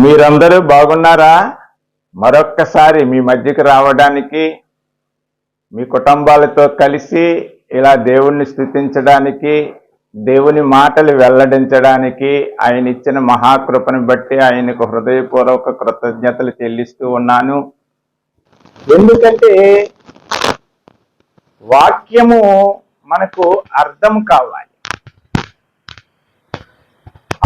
మీరందరూ బాగున్నారా? మరొక్కసారి మీ మధ్యకి రావడానికి మీ కుటుంబాలతో కలిసి ఇలా దేవుణ్ణి స్థుతించడానికి దేవుని మాటలు వెల్లడించడానికి ఆయన ఇచ్చిన మహాకృపను బట్టి ఆయనకు హృదయపూర్వక కృతజ్ఞతలు చెల్లిస్తూ ఉన్నాను. ఎందుకంటే వాక్యము మనకు అర్థం కావాలి.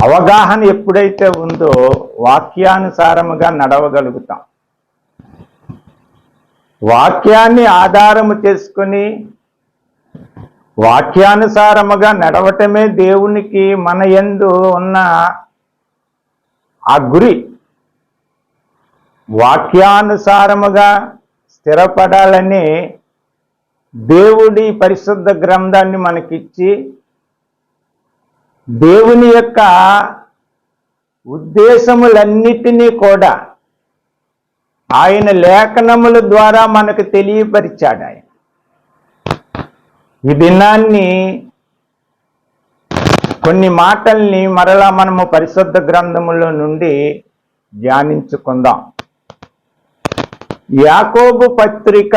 అవగాహన ఎప్పుడైతే ఉందో వాక్యానుసారముగా నడవగలుగుతాం. వాక్యాన్ని ఆధారము చేసుకొని వాక్యానుసారముగా నడవటమే దేవునికి మన ఎందు ఉన్న ఆ గురి. వాక్యానుసారముగా స్థిరపడాలని దేవుడి పరిశుద్ధ గ్రంథాన్ని మనకిచ్చి దేవుని యొక్క ఉద్దేశములన్నిటినీ కూడా ఆయన లేఖనముల ద్వారా మనకు తెలియపరిచాడు ఆయన. ఈ దినాన్ని కొన్ని మాటల్ని మరలా మనము పరిశుద్ధ గ్రంథములో నుండి ధ్యానించుకుందాం. యాకోబు పత్రిక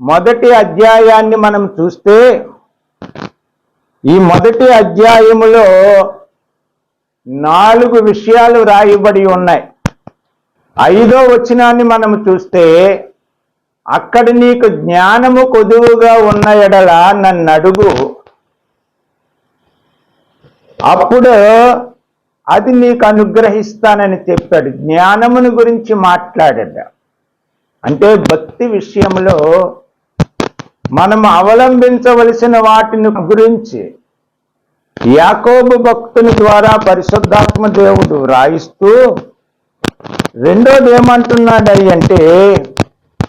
మొదటి అధ్యాయాన్ని మనం చూస్తే ఈ మొదటి అధ్యాయములో నాలుగు విషయాలు రాయబడి ఉన్నాయి. ఐదో వచనాన్ని మనం చూస్తే అక్కడ నీకు జ్ఞానము కొదువుగా ఉన్న ఎడల నన్ను అడుగు. అప్పుడు అది నీకు అనుగ్రహిస్తానని చెప్పాడు. జ్ఞానమును గురించి మాట్లాడాడు. అంటే భక్తి విషయంలో మనం అవలంబించవలసిన వాటిని గురించి యాకోబు భక్తుని ద్వారా పరిశుద్ధాత్మ దేవుడు రాయిస్తూ రెండోది ఏమంటున్నాడు అంటే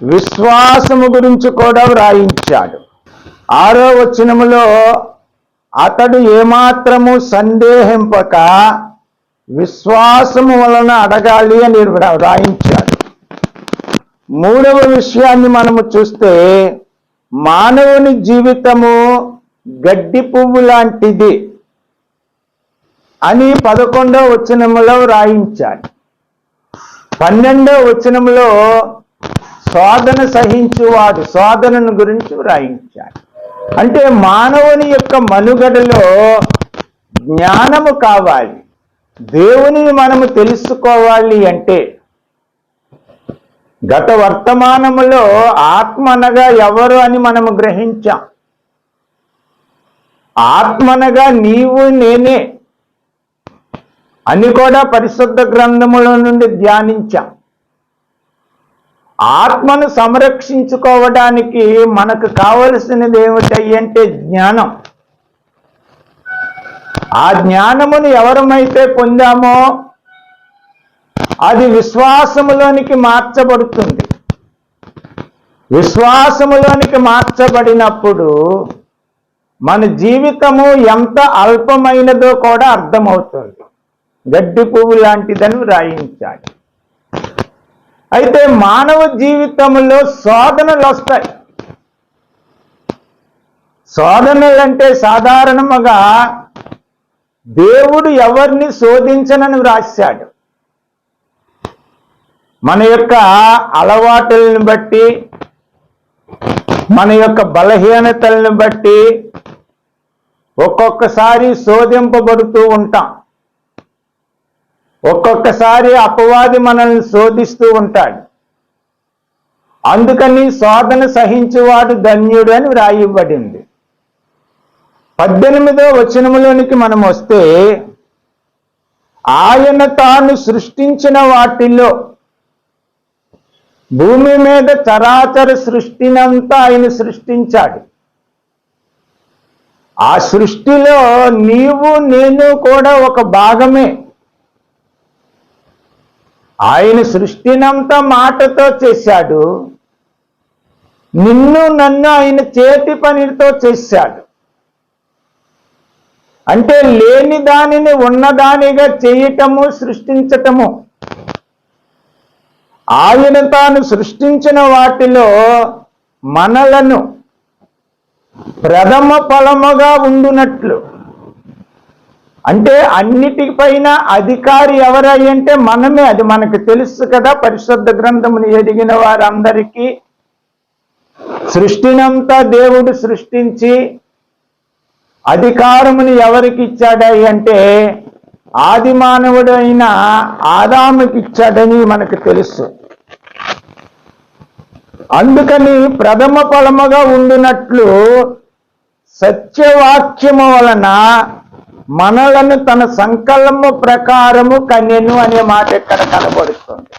విశ్వాసము గురించి కూడా వ్రాయించాడు. ఆరో వచనములో అతడు ఏమాత్రము సందేహింపక విశ్వాసము వలన అడగాలి అని వ్రాయించాడు. మూడవ విషయాన్ని మనము చూస్తే మానవుని జీవితము గడ్డి పువ్వు లాంటిది అని పదకొండో వచనములో రాయించాడు. పన్నెండో వచనములో శోధన సహించువాడు శోధనను గురించి వ్రాయించాడు. అంటే మానవుని యొక్క మనుగడలో జ్ఞానము కావాలి. దేవునిని మనము తెలుసుకోవాలి అంటే గత వర్తమానములో ఆత్మ అనగా ఎవరు అని మనము గ్రహించాం. ఆత్మనగా నీవు నేనే అని కూడా పరిశుద్ధ గ్రంథముల నుండి ధ్యానించాం. ఆత్మను సంరక్షించుకోవడానికి మనకు కావలసినది ఏమిటంటే జ్ఞానం. ఆ జ్ఞానమును ఎవరమైతే పొందామో అది విశ్వాసములోనికి మార్చబడుతుంది. విశ్వాసములోనికి మార్చబడినప్పుడు మన జీవితము ఎంత అల్పమైనదో కూడా అర్థమవుతుంది. గడ్డి పువ్వు లాంటిదని రాయించాడు అయితే మానవ జీవితంలో శోధనలు వస్తాయి. శోధనలు అంటే సాధారణముగా దేవుడు ఎవరిని శోధించనని వ్రాశాడు. మన యొక్క అలవాటులను బట్టి మన యొక్క బలహీనతలను బట్టి ఒక్కొక్కసారి శోధింపబడుతూ ఉంటాం. ఒక్కొక్కసారి అపవాది మనల్ని శోధిస్తూ ఉంటాడు. అందుకని శోధన సహించేవాడు ధన్యుడు అని వ్రాయబడింది. పద్దెనిమిదో వచనములోనికి మనం వస్తే ఆయన తాను సృష్టించిన వాటిల్లో భూమి మీద చరాచర సృష్టినంతా ఆయన సృష్టించాడు. ఆ సృష్టిలో నీవు నేను కూడా ఒక భాగమే. ఆయన సృష్టినంతా మాటతో చేశాడు. నిన్ను నన్ను ఆయన చేతి పనితో చేశాడు. అంటే లేని దానిని ఉన్నదానిగా చేయటము సృష్టించటము. ఆయన తాను సృష్టించిన వాటిలో మనలను ప్రథమ ఫలముగా ఉండునట్లు. అంటే అన్నిటిపైన అధికారి ఎవరై అంటే మనమే. అది మనకు తెలుసు కదా. పరిశుద్ధ గ్రంథముని ఎదిగిన వారందరికీ. సృష్టినంతా దేవుడు సృష్టించి అధికారముని ఎవరికి ఇచ్చాడై అంటే ఆది మానవుడైన ఆదాముకి ఇచ్చాడని మనకు తెలుసు. అందుకని ప్రథమ ఫలముగా ఉండినట్లు సత్యవాక్యము వలన మనలను తన సంకల్పము ప్రకారము కన్యను అనే మాట ఇక్కడ కనబడుతుంది?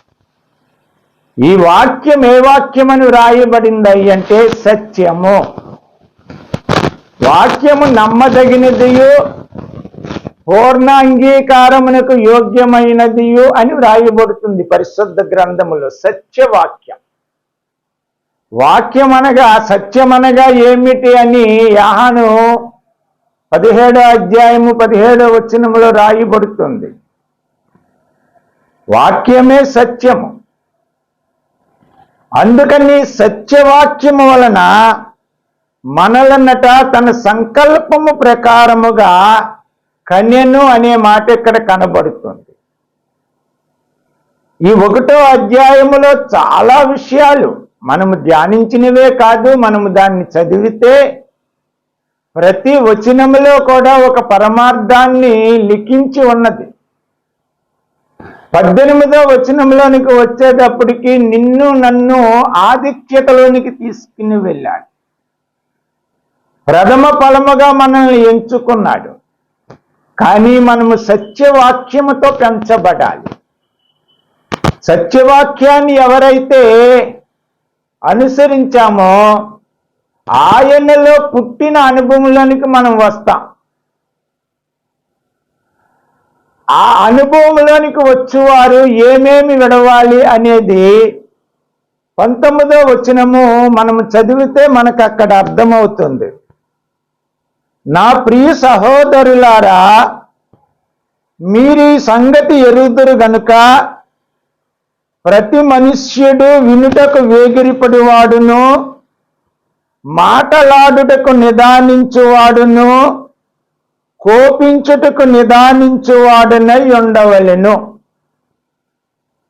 ఈ వాక్యం ఏ వాక్యం అని వ్రాయబడింది అంటే సత్యము. వాక్యము నమ్మదగినదియు పూర్ణ అంగీకారమునకు యోగ్యమైనదియు అని వ్రాయబడుతుంది పరిశుద్ధ గ్రంథములో సత్యవాక్యం. వాక్యం అనగా సత్యం అనగా ఏమిటి అని యాహాను పదిహేడో అధ్యాయము పదిహేడో వచనములో రాయబడుతుంది. వాక్యమే సత్యము. అందుకని సత్యవాక్యము వలన మనలన్నట తన సంకల్పము ప్రకారముగా కన్యను అనే మాట ఇక్కడ కనబడుతుంది. ఈ ఒకటో అధ్యాయములో చాలా విషయాలు మనము ధ్యానించినవే కాదు మనము దాన్ని చదివితే ప్రతి వచనములో కూడా ఒక పరమార్థాన్ని లిఖించి ఉన్నది. పద్దెనిమిదో వచనంలోనికి వచ్చేటప్పటికి నిన్ను నన్ను ఆధిక్యతలోనికి తీసుకుని వెళ్ళాడు. ప్రథమ ఫలముగా మనల్ని ఎంచుకున్నాడు. కానీ మనము సత్యవాక్యముతో పెంచబడాలి. సత్యవాక్యాన్ని ఎవరైతే అనుసరించామో ఆయనలో పుట్టిన అనుభవంలోనికి మనం వస్తాం. ఆ అనుభవంలోనికి వచ్చేవారు ఏమేమి విడవాలి అనేది పంతొమ్మిదో వచనము మనం చదివితే మనకు అక్కడ అర్థమవుతుంది. నా ప్రియ సహోదరులారా మీరు ఈ సంగతి ఎరుగుదురు గనుక ప్రతి మనుష్యుడు వినుటకు వేగిరిపడివాడును మాటలాడుటకు నిదానించువాడును కోపించుటకు నిదానించువాడునై ఉండవలెను.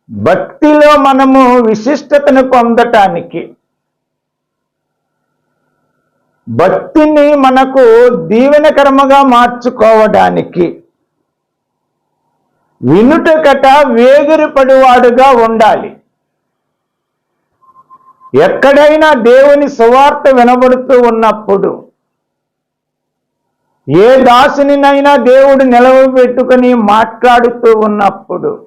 భక్తిలో మనము విశిష్టతను పొందటానికి భక్తిని మనకు దీవెనకరముగా మార్చుకోవడానికి వినుటకట వేగిరిపడివాడుగా ఉండాలి. ఎక్కడైనా దేవుని సువార్త వినబడుతూ ఉన్నప్పుడు ఏ దాసునినైనా దేవుడు నిలవబెట్టుకుని మాట్లాడుతూ ఉన్నప్పుడు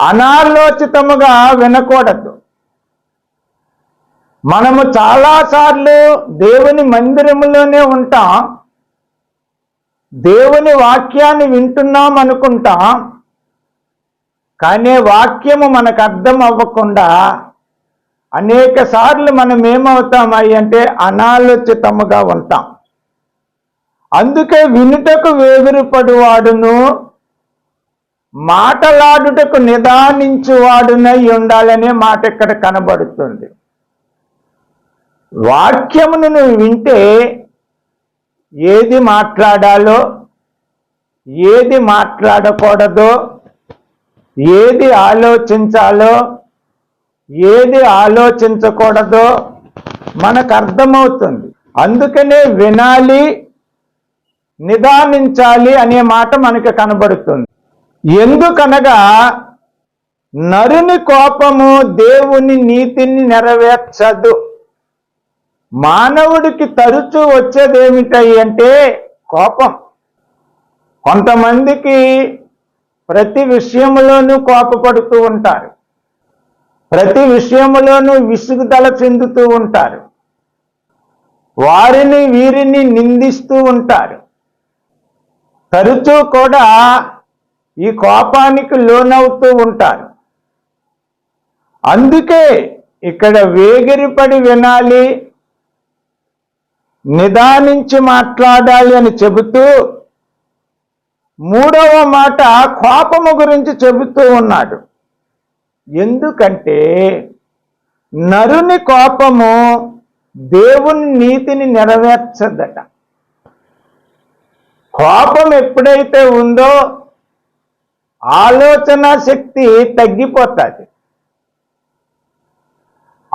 అనాలోచితముగా వినకూడదు. మనము చాలాసార్లు దేవుని మందిరములోనే ఉంటాం. దేవుని వాక్యాన్ని వింటున్నాం అనుకుంటా కానీ వాక్యము మనకు అర్థం అవ్వకుండా అనేక సార్లు మనం ఏమవుతామయ్యి అంటే అనాలోచితముగా ఉంటాం. అందుకే వినుటకు వేగురుపడువాడును మాటలాడుటకు నిదానించువాడునై ఉండాలనే మాట ఇక్కడ కనబడుతుంది. వాక్యమును నువ్వు వింటే ఏది మాట్లాడాలో ఏది మాట్లాడకూడదో ఏది ఆలోచించాలో ఏది ఆలోచించకూడదో మనకు అర్థమవుతుంది. అందుకనే వినాలి నిదానించాలి అనే మాట మనకి కనబడుతుంది. ఎందుకనగా నరుని కోపము దేవుని నీతిని నెరవేర్చదు. మానవుడికి తరచూ వచ్చేదేమిటాయి అంటే కోపం. కొంతమందికి ప్రతి విషయంలోనూ కోపపడుతూ ఉంటారు. ప్రతి విషయంలోనూ విసుగుదల చెందుతూ ఉంటారు. వారిని వీరిని నిందిస్తూ ఉంటారు. తరచూ కూడా ఈ కోపానికి లోనవుతూ ఉంటారు. అందుకే ఇక్కడ వేగిరిపడి వినాలి నిదానించి మాట్లాడాలి అని చెబుతూ మూడవ మాట కోపము గురించి చెబుతూ ఉన్నాడు. ఎందుకంటే నరుని కోపము దేవుని నీతిని నెరవేర్చదట. కోపం ఎప్పుడైతే ఉందో ఆలోచన శక్తి తగ్గిపోతుంది.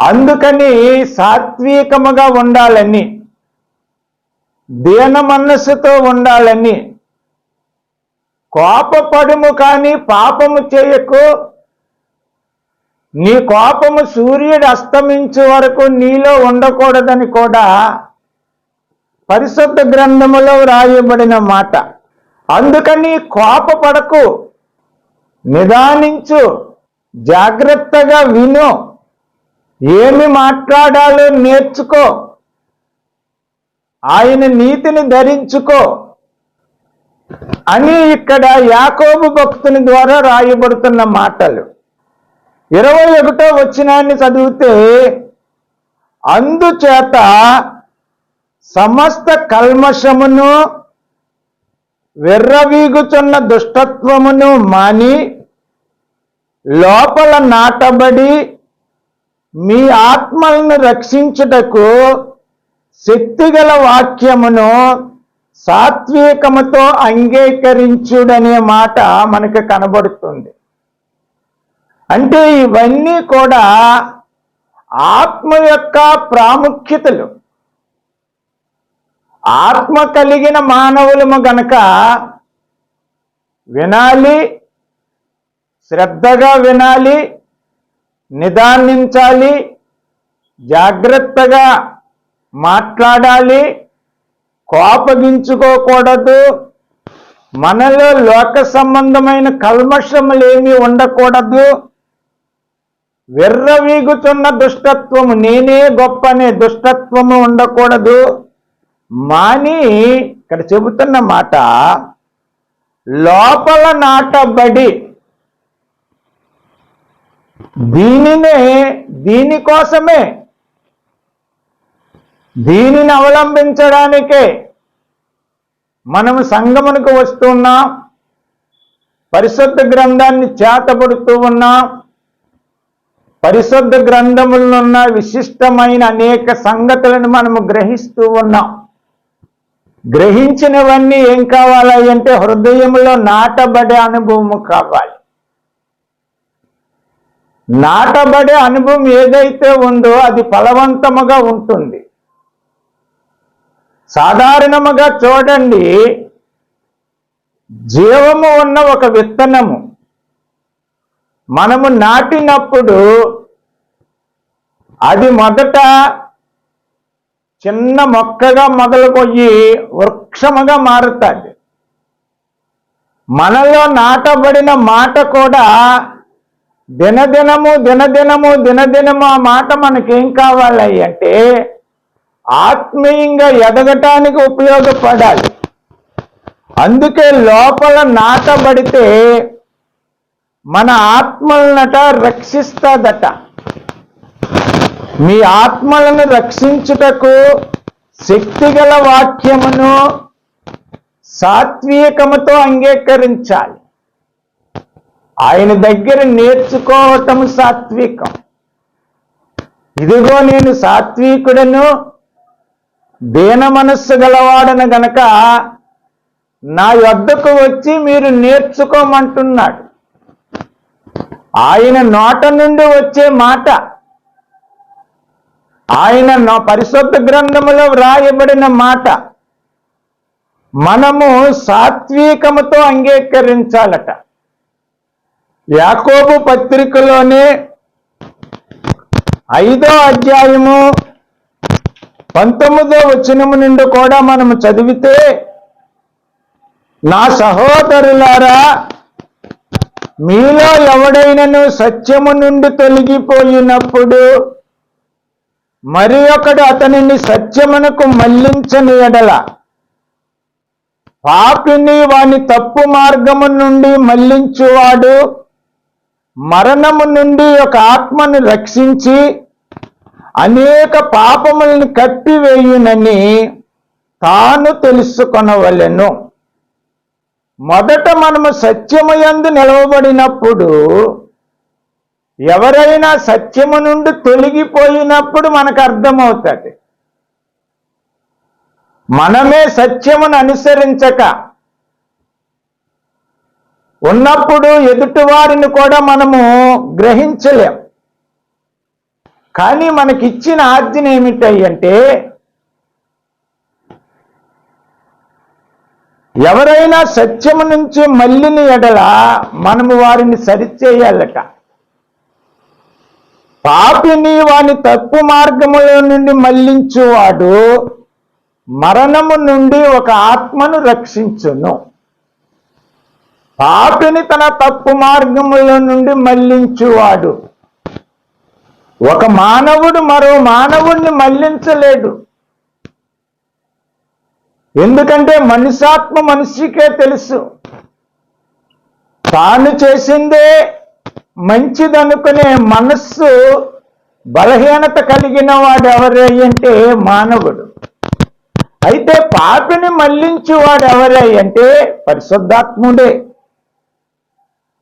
అందుకని సాత్వికముగా ఉండాలని దీన మనస్సుతో ఉండాలని. కోపపడుము కానీ పాపము చేయకు. నీ కోపము సూర్యుడు అస్తమించే వరకు నీలో ఉండకూడదని కూడా పరిశుద్ధ గ్రంథములో వ్రాయబడిన మాట. అందుకని కోపపడకు. నిదానించు. జాగ్రత్తగా విను. ఏమి మాట్లాడాలో నేర్చుకో. ఆయన నీతిని ధరించుకో అని ఇక్కడ యాకోబు భక్తుని ద్వారా రాయబడుతున్న మాటలు. ఇరవై ఒకటో వచ్చినాన్ని చదివితే అందుచేత సమస్త కల్మషమును వెర్రవీగుచున్న దుష్టత్వమును మాని లోపల నాటబడి మీ ఆత్మలను రక్షించుటకు శక్తిగల వాక్యమును సాత్వికముతో అంగీకరించుడనే మాట మనకు కనబడుతుంది. అంటే ఇవన్నీ కూడా ఆత్మ యొక్క ప్రాముఖ్యతలు. ఆత్మ కలిగిన మానవులము గనక వినాలి శ్రద్ధగా వినాలి నిదానించాలి జాగ్రత్తగా మాట్లాడాలి కోపగించుకోకూడదు మనలో లోక సంబంధమైన కల్మషములేమి ఉండకూడదు. విర్రవీగుతున్న దుష్టత్వము నేనే గొప్ప అనే దుష్టత్వము ఉండకూడదు. మాని ఇక్కడ చెబుతున్న మాట లోపల నాటబడి దీనినే దీనికోసమే దీనిని అవలంబించడానికే మనము సంగమునకు వస్తున్నాం పరిశుద్ధ గ్రంథాన్ని చేతపడుతూ ఉన్నాం పరిశుద్ధ గ్రంథముల్లో ఉన్న విశిష్టమైన అనేక సంగతులను మనము గ్రహిస్తూ ఉన్నాం. గ్రహించినవన్నీ ఏం కావాలి అంటే హృదయంలో నాటబడే అనుభవము కావాలి. నాటబడే అనుభవం ఏదైతే ఉందో అది ఫలవంతముగా ఉంటుంది. సాధారణముగా చూడండి జీవము ఉన్న ఒక విత్తనము. మనము నాటినప్పుడు అది మొదట చిన్న మొక్కగా మొదలుపోయి వృక్షముగా మారుతుంది. మనలో నాటబడిన మాట కూడా దినదినము దినదినము దినదినము ఆ మాట మనకేం కావాలి అంటే ఆత్మీయంగా ఎదగటానికి ఉపయోగపడాలి. అందుకే లోపల నాటబడితే మన ఆత్మలనట రక్షిస్తాదట. మీ ఆత్మలను రక్షించుటకు శక్తిగల వాక్యమును సాత్వికముతో అంగీకరించాలి. ఆయన దగ్గర నేర్చుకోవటం సాత్వికం. ఇదిగో నేను సాత్వికుడను దీన మనస్సు గలవాడను గనక నా వద్దకు వచ్చి మీరు నేర్చుకోమంటున్నాడు. ఆయన నోట నుండి వచ్చే మాట ఆయన నా పరిశుద్ధ గ్రంథములో వ్రాయబడిన మాట మనము సాత్వికముతో అంగీకరించాలట. యాకోబు పత్రికలోనే ఐదో అధ్యాయము పంతొమ్మిదో వచనము నుండి కూడా మనం చదివితే నా సహోదరులారా మీలో ఎవడైనను సత్యము నుండి తొలగిపోయినప్పుడు మరి ఒకడు అతనిని సత్యమునకు మళ్ళించని ఎడల పాపిని వాని తప్పు మార్గము నుండి మళ్ళించువాడు మరణము నుండి ఒక ఆత్మను రక్షించి అనేక పాపములను కప్పివేయునని తాను తెలుసుకొనవలెను. మొదట మనము సత్యము యందు నిలవబడినప్పుడు ఎవరైనా సత్యము నుండి తొలగిపోయినప్పుడు మనకు అర్థమవుతుంది. మనమే సత్యమును అనుసరించక ఉన్నప్పుడు ఎదుటివారిని కూడా మనము గ్రహించలేం. కానీ మనకిచ్చిన ఆజ్ఞ ఏమిటంటే ఎవరైనా సత్యము నుంచి మళ్ళిన ఎడల మనము వారిని సరిచేయాలట. పాపిని వాని తప్పు మార్గములో నుండి మళ్ళించువాడు మరణము నుండి ఒక ఆత్మను రక్షించును. పాపిని తన తప్పు మార్గముల నుండి మళ్ళించువాడు ఒక మానవుడు మరో మానవుణ్ణి మళ్ళించలేడు. ఎందుకంటే మనిషాత్మ మనిషికే తెలుసు. తాను చేసిందే మంచిదనుకునే మనస్సు బలహీనత కలిగిన వాడు ఎవరే అంటే మానవుడు. అయితే పాపిని మళ్ళించి వాడు ఎవరే అంటే పరిశుద్ధాత్ముడే.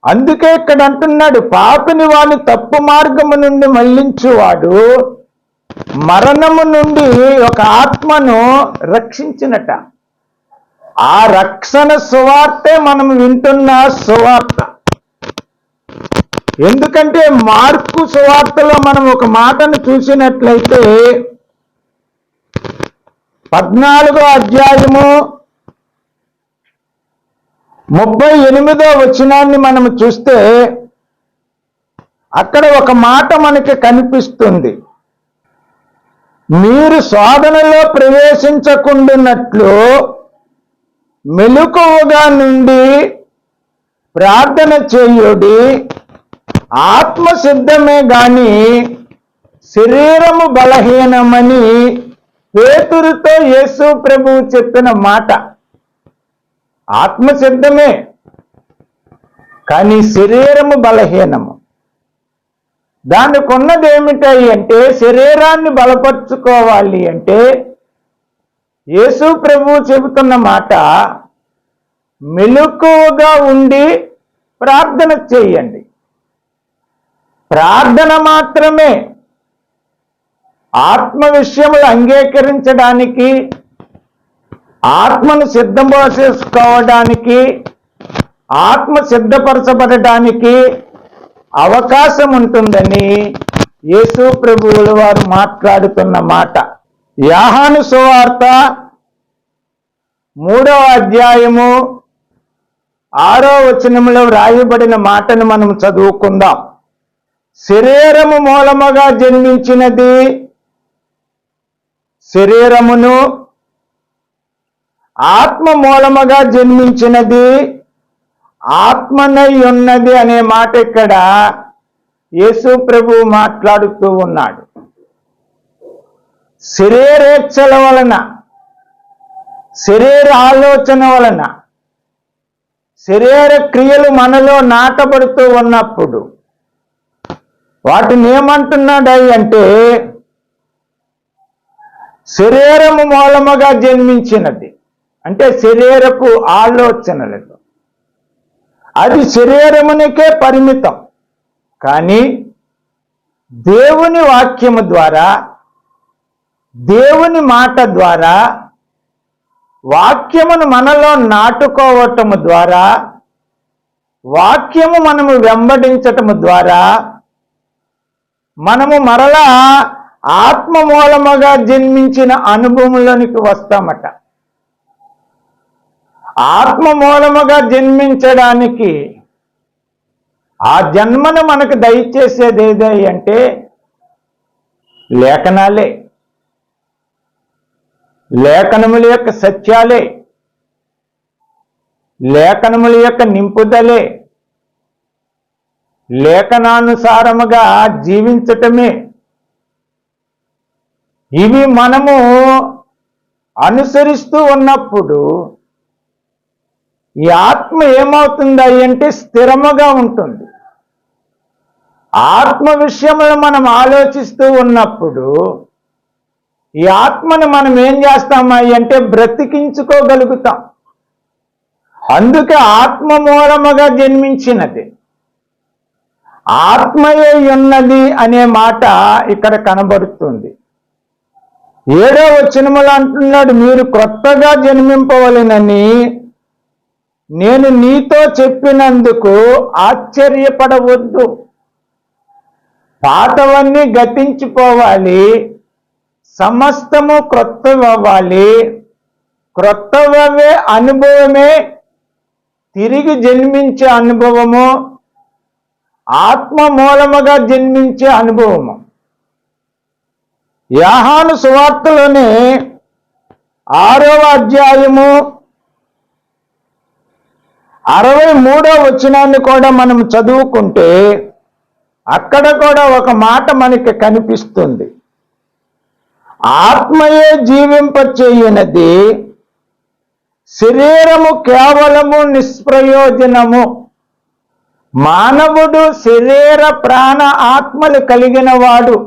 అందుకే ఇక్కడ అంటున్నాడు పాపిని వాని తప్పు మార్గము నుండి మళ్ళించువాడు మరణము నుండి ఒక ఆత్మను రక్షించినట. ఆ రక్షణ సువార్తే మనం వింటున్న సువార్త. ఎందుకంటే మార్పు సువార్తలో మనం ఒక మాటను చూసినట్లయితే పద్నాలుగో అధ్యాయము ముప్పై ఎనిమిదో వచనాన్ని మనం చూస్తే అక్కడ ఒక మాట మనకి కనిపిస్తుంది. మీరు శోధనలో ప్రవేశించకుండానట్లు మెలకువగా నుండి ప్రార్థన చేయుడి ఆత్మ సిద్ధమే గాని శరీరము బలహీనమని పేతురుతో యేసు ప్రభువు చెప్పిన మాట. ఆత్మ సిద్ధమే కానీ శరీరము బలహీనము. దానికి ఉన్నది ఏమిటాయి అంటే శరీరాన్ని బలపరుచుకోవాలి అంటే యేసు ప్రభువు చెబుతున్న మాట మెలకువగా ఉండి ప్రార్థన చేయండి. ప్రార్థన మాత్రమే ఆత్మ విషయములు అంగీకరించడానికి ఆత్మను సిద్ధపరచేసుకోవడానికి ఆత్మ సిద్ధపరచబడటానికి అవకాశం ఉంటుందని యేసు ప్రభువుల వారు మాట్లాడుతున్న మాట. యాహాను సువార్త మూడవ అధ్యాయము ఆరో వచనములో వ్రాయబడిన మాటను మనం చదువుకుందాం. శరీరము మూలముగా జన్మించినది శరీరమును ఆత్మ మూలముగా జన్మించినది ఆత్మనై ఉన్నది అనే మాట ఇక్కడ యేసు ప్రభు మాట్లాడుతూ ఉన్నాడు. శరీరేచ్ఛల వలన శరీర ఆలోచన వలన శరీర క్రియలు మనలో నాటబడుతూ ఉన్నప్పుడు వాటిని ఏమంటున్నాడై అంటే శరీరము మూలముగా జన్మించినది. అంటే శరీరపు ఆలోచనలతో. అది శరీరమునికే పరిమితం. కానీ దేవుని వాక్యము ద్వారా దేవుని మాట ద్వారా వాక్యమును మనలో నాటుకోవటము ద్వారా వాక్యము మనము వెంబడించటము ద్వారా మనము మరలా ఆత్మ మూలముగా జన్మించిన అనుభవంలోనికి వస్తామట. ఆత్మ మూలముగా జన్మించడానికి ఆ జన్మను మనకు దయచేసేది ఏదే అంటే లేఖనాలే. లేఖనముల యొక్క సత్యాలే. లేఖనముల యొక్క నింపుదలే. లేఖనానుసారముగా జీవించటమే. ఇవి మనము అనుసరిస్తూ ఉన్నప్పుడు ఈ ఆత్మ ఏమవుతుంది అంటే స్థిరముగా ఉంటుంది. ఆత్మ విషయంలో మనం ఆలోచిస్తూ ఉన్నప్పుడు ఈ ఆత్మను మనం ఏం చేస్తామా అంటే బ్రతికించుకోగలుగుతాం. అందుకే ఆత్మ మూలముగా జన్మించినది. ఆత్మయే ఉన్నది అనే మాట ఇక్కడ కనబడుతుంది. ఏడో వచనములు అంటున్నాడు మీరు క్రొత్తగా జన్మింపవలనని నేను నీతో చెప్పినందుకు ఆశ్చర్యపడవద్దు. పాతవన్నీ గతించిపోవాలి సమస్తము క్రొత్తవ్వాలి క్రొత్తవే అనుభవమే తిరిగి జన్మించే అనుభవము ఆత్మ మూలముగా జన్మించే అనుభవము. యాహాను సువార్తలోనే ఆరవ అధ్యాయము అరవై మూడో వచనాన్ని కూడా మనం చదువుకుంటే అక్కడ కూడా ఒక మాట మనకి కనిపిస్తుంది. ఆత్మయే జీవింపచేయనది శరీరము కేవలము నిష్ప్రయోజనము. మానవుడు శరీర ప్రాణ ఆత్మలు కలిగిన వాడు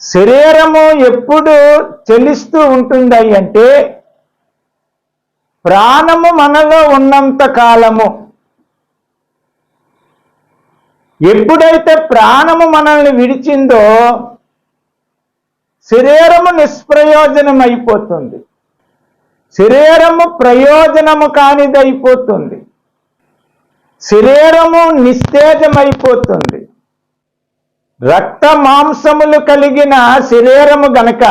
శరీరము ఎప్పుడు చెలిస్తూ ఉంటుంది అంటే ప్రాణము మనలో ఉన్నంత కాలము. ఎప్పుడైతే ప్రాణము మనల్ని విడిచిందో శరీరము నిష్ప్రయోజనం అయిపోతుంది శరీరము ప్రయోజనము కానిదైపోతుంది. శరీరము నిస్తేజమైపోతుంది. రక్త మాంసములు కలిగిన శరీరము గనక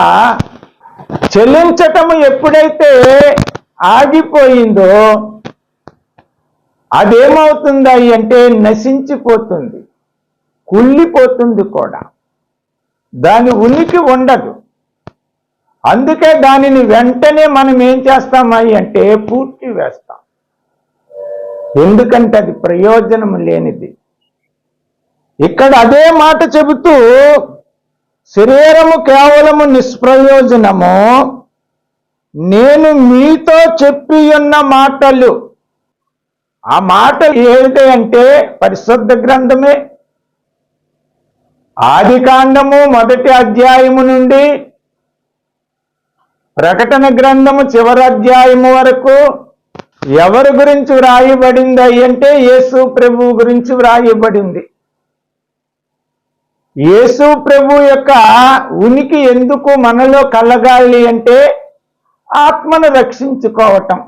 చెల్లించటము ఎప్పుడైతే ఆగిపోయిందో అదేమవుతుంది అంటే నశించిపోతుంది కుళ్ళిపోతుంది కూడా. దాని ఉనికి ఉండదు. అందుకే దానిని వెంటనే మనం ఏం చేస్తామై అంటే పూర్తి వేస్తాం. ఎందుకంటే అది ప్రయోజనం లేనిది. ఇక్కడ అదే మాట చెబుతూ శరీరము కేవలము నిష్ప్రయోజనము నేను మీతో చెప్పి ఉన్న మాటలు. ఆ మాటలు ఏమిటి అంటే పరిశుద్ధ గ్రంథమే. ఆది కాండము మొదటి అధ్యాయము నుండి ప్రకటన గ్రంథము చివరి అధ్యాయము వరకు ఎవరి గురించి వ్రాయబడింది అంటే యేసు ప్రభు గురించి వ్రాయబడింది. యేసు ప్రభు యొక్క ఉనికి ఎందుకు మనలో కలగాలి అంటే ఆత్మను రక్షించుకోవటం.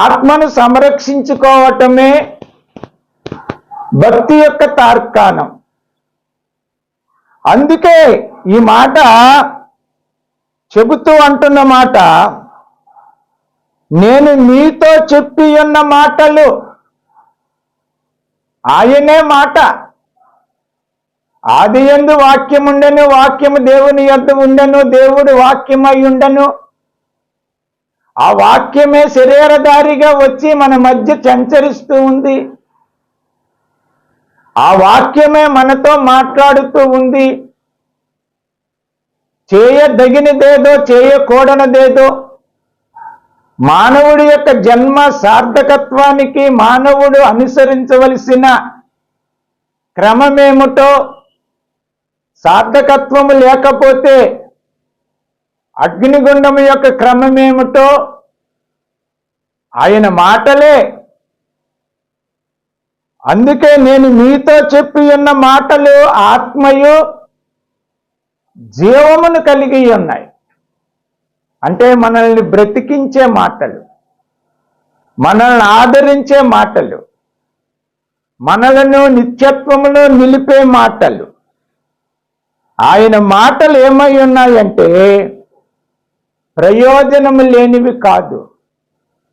ఆత్మను సంరక్షించుకోవటమే భక్తి యొక్క తార్కాణం. అందుకే ఈ మాట చెబుతూ అంటున్న మాట నేను మీతో చెప్పి ఉన్న మాటలు ఆయనే మాట. ఆది ఎందు వాక్యం ఉండను వాక్యము దేవుని యొద్ ఉండను దేవుడు వాక్యమై ఉండను ఆ వాక్యమే శరీరధారిగా వచ్చి మన మధ్య సంచరిస్తూ ఉంది. ఆ వాక్యమే మనతో మాట్లాడుతూ ఉంది. చేయదగినదేదో చేయకూడనదేదో మానవుడి యొక్క జన్మ సార్థకత్వానికి మానవుడు అనుసరించవలసిన క్రమమేమిటో సార్థకత్వము లేకపోతే అగ్నిగుండం యొక్క క్రమమేమిటో ఆయన మాటలే. అందుకే నేను మీతో చెప్పి ఉన్న మాటలు ఆత్మయు జీవమును కలిగి ఉన్నాయి. అంటే మనల్ని బ్రతికించే మాటలు మనల్ని ఆదరించే మాటలు మనలను నిత్యత్వములో నిలిపే మాటలు. ఆయన మాటలు ఏమై ఉన్నాయంటే ప్రయోజనము లేనివి కాదు.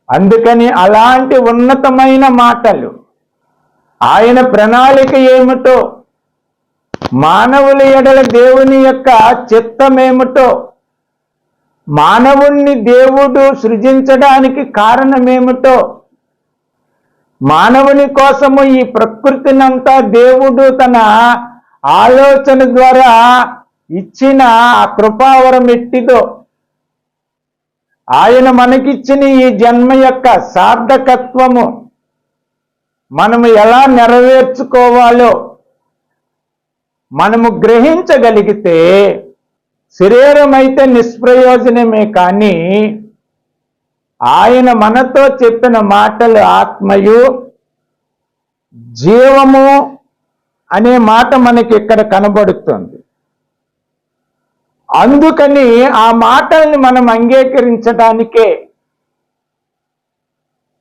అందుకని అలాంటి ఉన్నతమైన మాటలు ఆయన ప్రణాళిక ఏమిటో మానవుల ఎడల దేవుని యొక్క చిత్తమేమిటో మానవుణ్ణి దేవుడు సృజించడానికి కారణమేమిటో మానవుని కోసము ఈ ప్రకృతినంతా దేవుడు తన ఆలోచన ద్వారా ఇచ్చిన ఆ కృపావరం ఎట్టిదో ఆయన మనకిచ్చిన ఈ జన్మ యొక్క సార్థకత్వము మనము ఎలా నెరవేర్చుకోవాలో మనము గ్రహించగలిగితే శరీరం అయితే నిష్ప్రయోజనమే కానీ ఆయన మనతో చెప్పిన మాటలు ఆత్మయు జీవము అనే మాట మనకి ఇక్కడ కనబడుతుంది. అందుకని ఆ మాటల్ని మనం అంగీకరించడానికే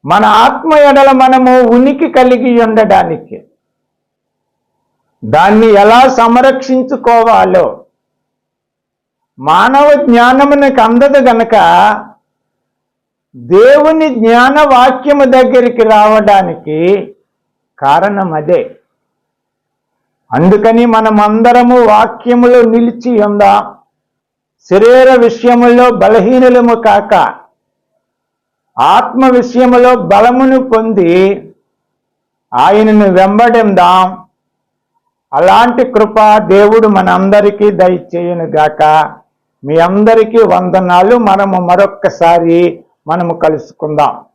మన ఆత్మ ఎడల మనము ఉనికి కలిగి ఉండడానికి దాన్ని ఎలా సంరక్షించుకోవాలో మానవ జ్ఞానమునకు అందదు గనక దేవుని జ్ఞాన వాక్యము దగ్గరికి రావడానికి కారణం అదే. అందుకని మనమందరము వాక్యములో నిలిచి ఉందాం? శరీర విషయములో బలహీనులము కాక ఆత్మ విషయములో బలమును పొంది ఆయనను వెంబడిందాం. అలాంటి కృప దేవుడు మనందరికీ దయచేయనుగాక మీ అందరికీ వందనాలు. మనము మరొక్కసారి మనము కలుసుకుందాం.